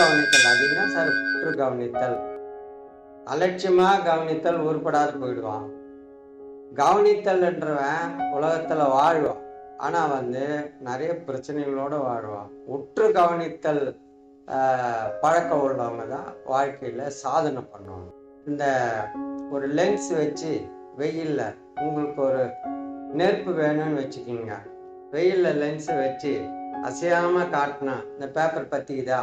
கவனித்தல் அப்படின்னா சார் கவனித்தல். அலட்சியமா கவனித்தல் உருப்படாது போயிடுவான். கவனித்தல்ன்றவன் உலகத்துல வாழ்வான். ஆனா வந்து நிறைய பிரச்சனைகளோட வாழ்வான். உற்று கவனித்தல் ஆஹ், பழக்கம் உள்ளவங்க தான் வாழ்க்கையில சாதனை பண்ணுவாங்க. இந்த ஒரு லென்ஸ் வச்சு வெயில்ல உங்களுக்கு ஒரு நெருப்பு வேணும்னு வச்சுக்கிங்க. வெயில்ல லென்ஸ் வச்சு அசையாமல் காட்டினா இந்த பேப்பர் பற்றிக்குதா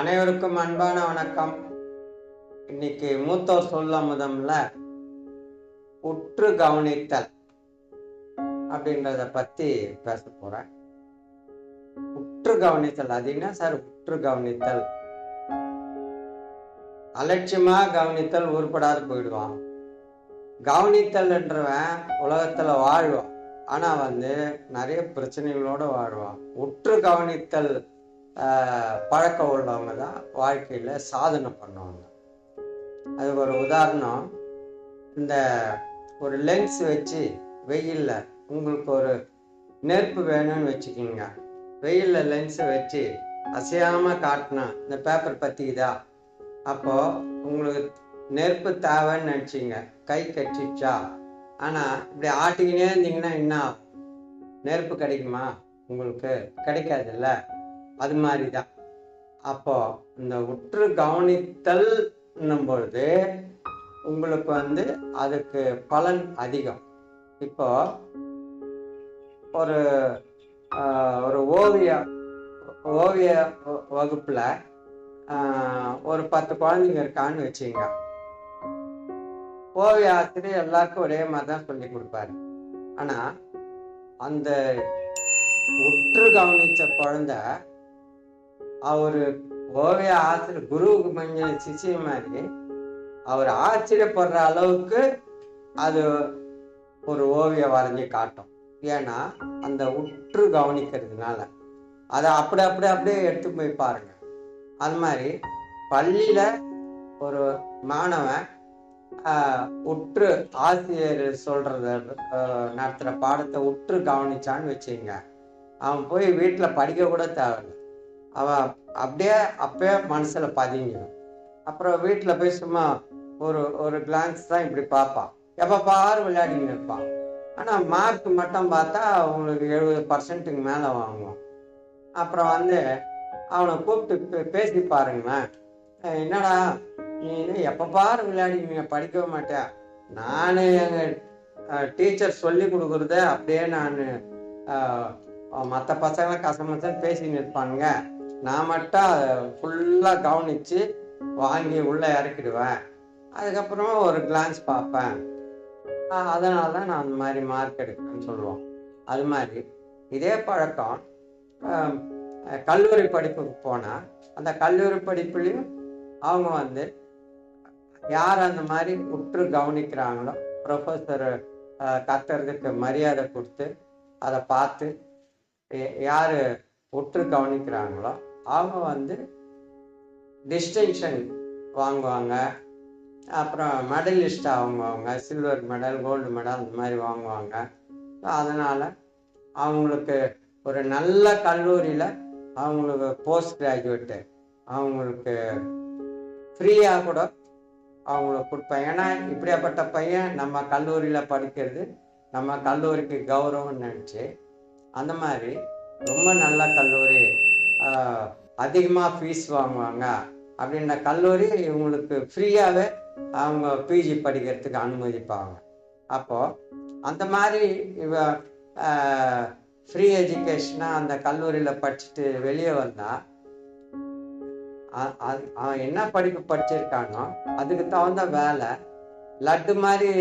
அனைவருக்கும் அன்பான வணக்கம். இன்னைக்கு மூத்தோர் சொல்ல முதம்ல உற்று கவனித்தல் அப்படின்றத பத்தி பேச போறேன். உற்று கவனித்தல். அது என்ன சார்? உற்று கவனித்தல். அலட்சியமா கவனித்தல் உருப்படாது போயிடுவான். கவனித்தல் என்றவன் உலகத்துல வாழ்வான். ஆனா வந்து நிறைய பிரச்சனைகளோட வாழ்வான். உற்று கவனித்தல் பழக்கம் உள்ளவங்க தான் வாழ்க்கையில் சாதனை பண்ணுவாங்க. அது ஒரு உதாரணம் இந்த ஒரு லென்ஸ் வச்சு வெயிலில் உங்களுக்கு ஒரு நெருப்பு வேணும்னு வச்சுக்கிங்க. வெயிலில் லென்ஸை வச்சு அசையாமல் காட்டினா இந்த பேப்பர் பற்றிக்குதா அப்போது உங்களுக்கு நெருப்பு தேவைன்னு நினச்சிங்க. கை கட்டிச்சா ஆனால் இப்படி ஆட்டிக்கினே இருந்தீங்கன்னா என்ன நெருப்பு கிடைக்குமா? உங்களுக்கு கிடைக்காதுல்ல? அது மாதிரி தான் அப்போ இந்த உற்று கவனித்தல் பொழுது உங்களுக்கு வந்து அதுக்கு பலன் அதிகம். இப்போ ஒரு ஆஹ், ஒரு ஓவிய ஓவிய வ- வகுப்புல ஆஹ், ஒரு பத்து குழந்தைங்க இருக்கான்னு வச்சுங்க ஓவிய ஆசிரியர் எல்லாருக்கும் ஒரே மாதிரி தான் சொல்லி கொடுப்பாரு. ஆனா அந்த உற்று கவனிச்ச குழந்தை அவரு ஓவிய ஆசிரியர் குருவுக்கு மஞ்சள் சிசிய மாதிரி அவர் ஆச்சரியப்படுற அளவுக்கு அது ஒரு ஓவியம் வரைஞ்சி காட்டும். ஏன்னா அந்த உற்று கவனிக்கிறதுனால. அதை அப்படி அப்படி அப்படியே எடுத்து போய் பாருங்க. அது மாதிரி பள்ளியில ஒரு மாணவன் ஆஹ், உற்று ஆசிரியர் சொல்கிறத நடத்துகிற நடத்துற பாடத்தை உற்று கவனிச்சான்னு வச்சுங்க அவன் போய் வீட்டில் படிக்க கூட தேவையில்லை. அவன் அப்படியே அப்பயே மனசில் பதிங்கிடும். அப்புறம் வீட்டில் போய் சும்மா ஒரு ஒரு கிளான்ஸ் தான் இப்படி பார்ப்பான் எப்போ பாரு விளையாடின்னு இருப்பான் ஆனால் மார்க் மட்டும் பார்த்தா அவங்களுக்கு எழுபது பர்சன்ட்டுக்கு மேலே வாங்குவான் அப்புறம் வந்து அவனை கூப்பிட்டு பே- பேசி பாருங்களேன் என்னடா நீ எப்போ பாரு விளையாடிங்க படிக்கவே மாட்டேன் நான் எங்கள் டீச்சர் சொல்லி கொடுக்குறத அப்படியே நான் மற்ற பசங்களை கசமசம் பேசி இருப்பானுங்க. நான் மட்டும் ஃபுல்லாக கவனித்து வாங்கி உள்ளே இறக்கிடுவேன். அதுக்கப்புறமா ஒரு கிளான்ஸ் பார்ப்பேன். அதனால தான் நான் அந்த மாதிரி மார்க் எடுக்கிறேன்னு சொல்லுவோம். அது மாதிரி. இதே பழக்கம் கல்லூரி படிப்புக்கு போனால் அந்த கல்லூரி படிப்புலையும் அவங்க வந்து யார் அந்த மாதிரி உற்று கவனிக்கிறாங்களோ ப்ரொஃபஸர் கத்துறதுக்கு மரியாதை கொடுத்து அதை பார்த்து யார் உற்று கவனிக்கிறாங்களோ அவங்க வந்து டிஸ்டிங்ஷன் வாங்குவாங்க. அப்புறம் மெடலிஸ்ட் அவங்கவுங்க சில்வர் மெடல் கோல்டு மெடல் அந்த மாதிரி வாங்குவாங்க. அதனால் அவங்களுக்கு ஒரு நல்ல கல்லூரியில் அவங்களுக்கு போஸ்ட் கிராஜுவேட்டு அவங்களுக்கு ஃப்ரீயாக கூட அவங்களுக்கு கொடுப்பேன். ஏன்னா இப்படியாப்பட்ட பையன் நம்ம கல்லூரியில் படிக்கிறது நம்ம கல்லூரிக்கு கௌரவம்னு நினச்சி அந்த மாதிரி ரொம்ப நல்ல கல்லூரி அதிகமாக ஃபீஸ் வாங்குவாங்க. அப்படின்ற கல்லூரி இவங்களுக்கு ஃப்ரீயாகவே அவங்க பிஜி படிக்கிறதுக்கு அனுமதிப்பாங்க. அப்போது அந்த மாதிரி இவ ஃப்ரீ எஜுகேஷனாக அந்த கல்லூரியில் படிச்சுட்டு வெளியே வந்தால் அவன் என்ன படிப்பு படிச்சிருக்கானோ அதுக்கு தகுந்த வேலை லட்டு மாதிரி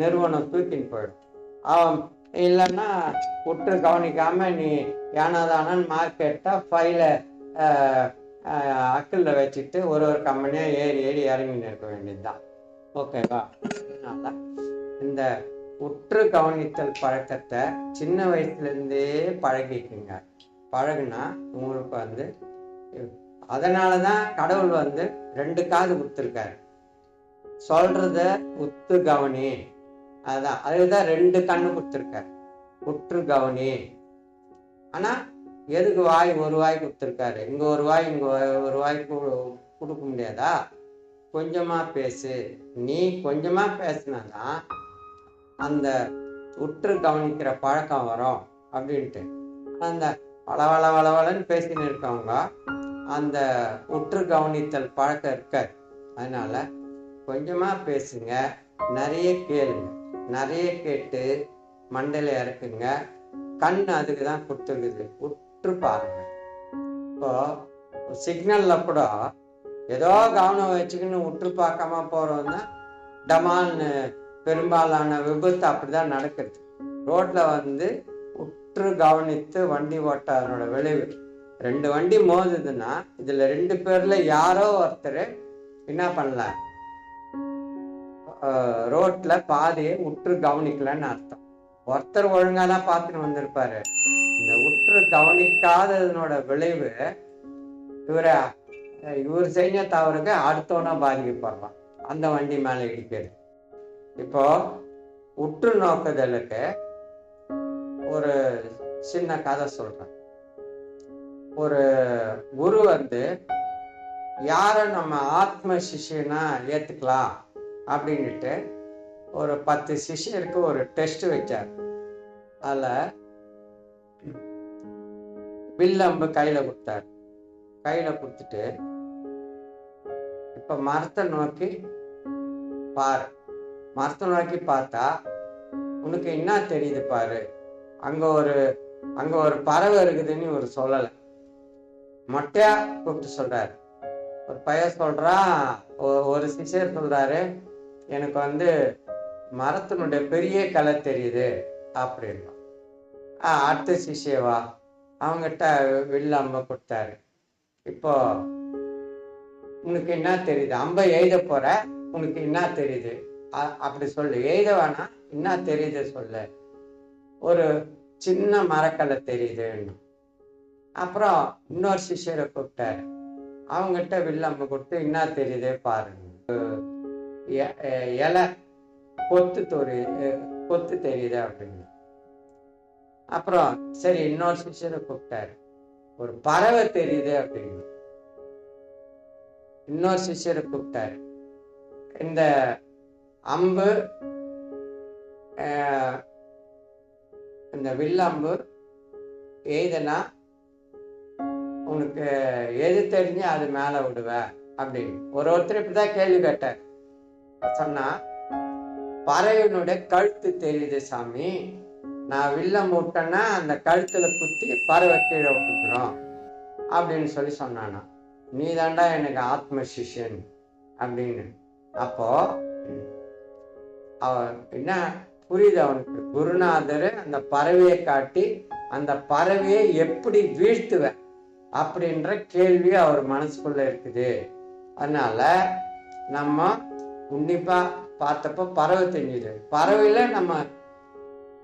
நிறுவனம் தூக்கின்னு போயிடும். அவன் இல்லைன்னா உற்று கவனிக்காம நீ யானாதானன் மார்க் எடுத்தால் ஃபைலை அக்கிளில் வச்சுட்டு ஒரு ஒரு கம்பெனியாக ஏறி ஏறி இறங்கின்னு இருக்க வேண்டியதுதான். ஓகேவா அதனால இந்த உற்று கவனித்தல் பழக்கத்தை சின்ன வயசுலேருந்தே பழகிக்குங்க. பழகுனா உங்களுக்கு வந்து அதனால தான் கடவுள் வந்து ரெண்டு காது கொடுத்துருக்காரு. சொல்றத உத்து கவனி. அதான் அதுதான் ரெண்டு கண்ணு கொடுத்துருக்காரு. உற்று கவனி ஆனா எதுக்கு வாய் ஒரு வாய் கொடுத்துருக்காரு? இங்க ஒரு வாய் இங்க ஒரு- வாய் கொடுக்க முடியாதா? கொஞ்சமா பேசு. நீ கொஞ்சமா பேசினாதான் அந்த உற்று கவனிக்கிற பழக்கம் வரும் அப்படின்ட்டு. அந்த வளவள வளவளன்னு பேசின்னு இருக்கவங்க அந்த உற்று கவனித்தல் பழக்கம் இருக்காது. அதனால கொஞ்சமாக பேசுங்க நிறைய கேளுங்க. நிறைய கேட்டு மண்டையில இறக்குங்க. கண் அதுக்கு தான் கொடுத்துருக்குது உற்று பாருங்க. இப்போ சிக்னல்ல கூட ஏதோ கவனம் வச்சுக்கின்னு உற்று பார்க்காம போறோம்னா டமால்னு பெரும்பாலான விபத்து அப்படிதான் நடக்குது. ரோட்ல வந்து உற்று கவனித்து வண்டி ஓட்டாதனோட விளைவு. ரெண்டு வண்டி மோதுதுன்னா இதுல ரெண்டு பேர்ல யாரோ ஒருத்தர் என்ன பண்ணல? ரோட்ல பாதையை உற்று கவனிக்கலன்னு அர்த்தம். ஒருத்தர் ஒழுங்கா தான் பார்த்துட்டு வந்திருப்பாரு. இந்த உற்று கவனிக்காததனோட விளைவு இவரை இவர் செஞ்ச தவறுக்கு அடுத்தவனா பாதிக்கப்படுறான் அந்த வண்டி மேல இடிக்கிறது. இப்போ உற்று நோக்குதலுக்கு ஒரு சின்ன கதை சொல்றேன். ஒரு குரு வந்து யாரை நம்ம ஆத்ம சிஷியனா ஏத்துக்கலாம்? அப்படின்னுட்டு ஒரு பத்து சிஷ்யருக்கு ஒரு டெஸ்ட் வச்சார். அதுல வில்லம்பு கையில கொடுத்தார். கையில கொடுத்துட்டு இப்ப மரத்தை நோக்கி பாரு. மரத்தை நோக்கி பார்த்தா உனக்கு என்ன தெரியுது பாரு? அங்க ஒரு அங்க ஒரு பறவை இருக்குதுன்னு ஒரு சொல்லலை. மொட்டையா கூப்பிட்டு சொல்றாரு. ஒரு பையன் சொல்றான் ஒ- ஒரு சிஷியர் சொல்றாரு எனக்கு வந்து மரத்தினுடைய பெரிய கலை தெரியுது அப்படின்னா. அடுத்த சிஷ்யவா அவங்ககிட்ட வில்லு அம்ப கொடுத்தாரு. இப்போ உனக்கு என்ன தெரியுது? அம்ப எழுத போற உனக்கு என்ன தெரியுது? அ- அப்படி சொல்லு. எழுத வேணாம் என்ன தெரியுது சொல்லு. ஒரு சின்ன மரக்கலை தெரியுதுன்னு. அப்புறம் இன்னொரு சிஷ்யரை கூப்பிட்டாரு. அவங்ககிட்ட வில்லம்பு கொடுத்து என்ன தெரியுதே பாருங்க இலை கொத்து தொரு கொத்து தெரியுது அப்படின்னு. அப்புறம் சரி இன்னொரு சிஷ்யரை கூப்பிட்டாரு. ஒரு பறவை தெரியுது அப்படின்னு. இன்னொரு சிஷ்யரை கூப்பிட்டாரு. இந்த அம்பு அஹ், இந்த வில்லம்பு எய்தனா உனக்கு எது தெரிஞ்சு அது மேல விடுவ அப்படின்னு. ஒரு ஒருத்தர் இப்படிதான் கேள்வி கேட்டார். சொன்னா பறவையினுடைய கழுத்து தெரியுது சாமி. நான் வில்லம் விட்டேன்னா அந்த கழுத்துல குத்தி பறவை கீழே விட்டுக்கிறோம். அப்படின்னு சொல்லி சொன்னானா. நீ தாண்டா எனக்கு ஆத்ம சிஷ்யன் அப்படின்னு. அப்போ அவ என்ன புரியுது அவனுக்கு? குருநாதர் அந்த பறவையை காட்டி அந்த பறவையை எப்படி வீழ்த்துவேன் அப்படின்ற கேள்வி அவர் மனசுக்குள்ள இருக்குது. அதனால நம்ம உன்னிப்பா பார்த்தப்போ பறவை தெரிஞ்சுது பறவையில நம்ம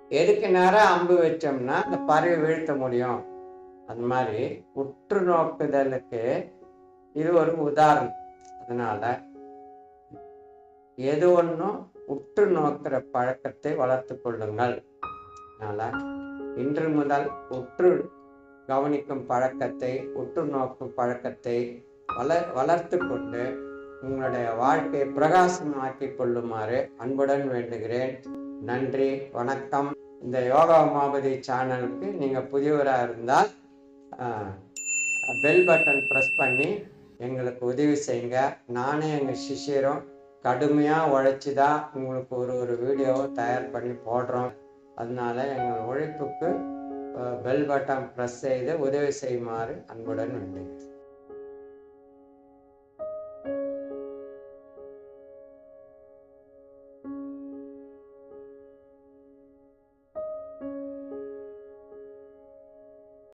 எதுக்கு நேரம் அம்பு வச்சோம்னா அந்த பறவை வீழ்த்த முடியும். அந்த மாதிரி உற்று நோக்குதலுக்கு இது ஒரு உதாரணம். அதனால எது ஒன்றும் உற்று நோக்கிற பழக்கத்தை வளர்த்து கொள்ளுங்கள். அதனால இன்று முதல் உற்று கவனிக்கும் பழக்கத்தை உற்று நோக்கும் பழக்கத்தை வள வளர்த்து கொண்டு உங்களுடைய வாழ்க்கையை பிரகாசமாக்கிக் கொள்ளுமாறு அன்புடன் வேண்டுகிறேன். நன்றி வணக்கம். இந்த யோகா உமாபதி சேனலுக்கு நீங்கள் புதியவராக இருந்தால் பெல் பட்டன் ப்ரெஸ் பண்ணி எங்களுக்கு உதவி செய்யுங்க. நானே எங்கள் சிஷியரும் கடுமையாக உழைச்சி தான் உங்களுக்கு ஒரு ஒரு வீடியோவை தயார் பண்ணி போடுறோம். அதனால எங்கள் உழைப்புக்கு பெல் பட்டன் ப்ரெஸ் செய்து உதவி செய்யுமாறு அன்புடன் வேண்டுகிறேன்.